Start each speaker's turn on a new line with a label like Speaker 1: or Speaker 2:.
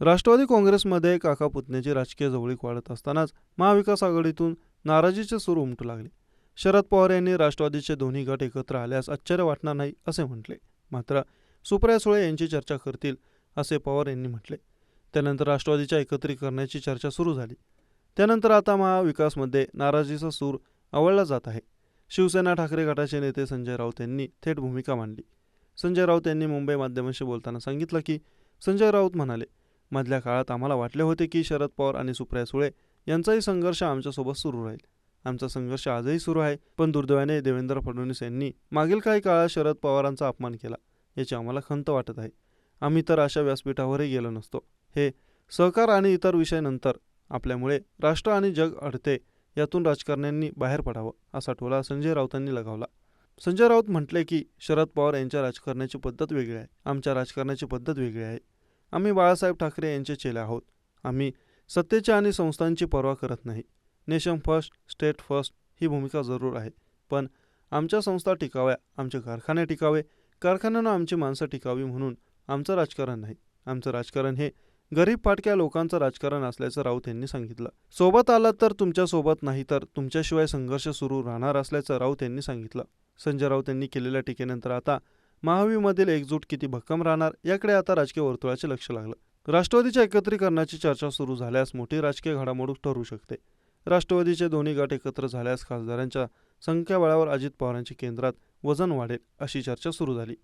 Speaker 1: राष्ट्रवादी काँग्रेसमध्ये काका पुतण्याची राजकीय जवळीक वाढत असतानाच महाविकास आघाडीतून नाराजीचे सूर उमटू लागले. शरद पवार यांनी राष्ट्रवादीचे दोन्ही गट एकत्र आल्यास आश्चर्य वाटणार नाही असे म्हटले. मात्र सुप्रिया सुळे यांची चर्चा करतील असे पवार यांनी म्हटले. त्यानंतर राष्ट्रवादीच्या एकत्रीकरणाची चर्चा सुरू झाली. त्यानंतर आता महाविकासमध्ये नाराजीचा सूर आवळला जात आहे. शिवसेना ठाकरे गटाचे नेते संजय राऊत यांनी थेट भूमिका मांडली. संजय राऊत यांनी मुंबई माध्यमांशी बोलताना सांगितलं की संजय राऊत म्हणाले मधल्या काळात आम्हाला वाटले होते की शरद पवार आणि सुप्रिया सुळे यांचाही संघर्ष आमच्यासोबत सुरू राहील. आमचा संघर्ष आजही सुरू आहे पण दुर्दैवाने देवेंद्र फडणवीस यांनी मागील काही काळात शरद पवारांचा अपमान केला याची आम्हाला खंत वाटत आहे. आम्ही तर अशा व्यासपीठावरही गेलो नसतो. हे सहकार आणि इतर विषयानंतर आपल्यामुळे राष्ट्र आणि जग अडते यातून राजकारण्यांनी बाहेर पडावं असा टोला संजय राऊतांनी लगावला. संजय राऊत म्हटले की शरद पवार यांच्या राजकारणाची पद्धत वेगळी आहे. आमच्या राजकारणाची पद्धत वेगळी आहे. आम्ही बाळासाहेब ठाकरे यांचे चेले आहोत. आम्ही सत्तेच्या आणि संस्थांची पर्वा करत नाही. नेशन फर्स्ट स्टेट फर्स्ट ही भूमिका जरूर आहे. पण आमच्या संस्था टिकाव्या आमचे कारखाने टिकावे कारखान्यांना आमची माणसं टिकावी म्हणून आमचं राजकारण नाही. आमचं राजकारण हे गरीब पाटक्या लोकांचं राजकारण असल्याचं राऊत यांनी सांगितलं. सोबत आलात तर तुमच्यासोबत नाही तर तुमच्याशिवाय संघर्ष सुरू राहणार असल्याचं राऊत यांनी सांगितलं. संजय राऊत यांनी केलेल्या टीकेनंतर आता महावीमधील एकजूट किती भक्कम राहणार याकडे आता राजकीय वर्तुळाचे लक्ष लागलं. राष्ट्रवादीच्या एकत्रीकरणाची चर्चा सुरू झाल्यास मोठी राजकीय घडामोड ठरू शकते. राष्ट्रवादीचे दोन्ही गट एकत्र झाल्यास खासदारांच्या संख्याबळावर अजित पवारांच्या केंद्रात वजन वाढेल अशी चर्चा सुरू झाली.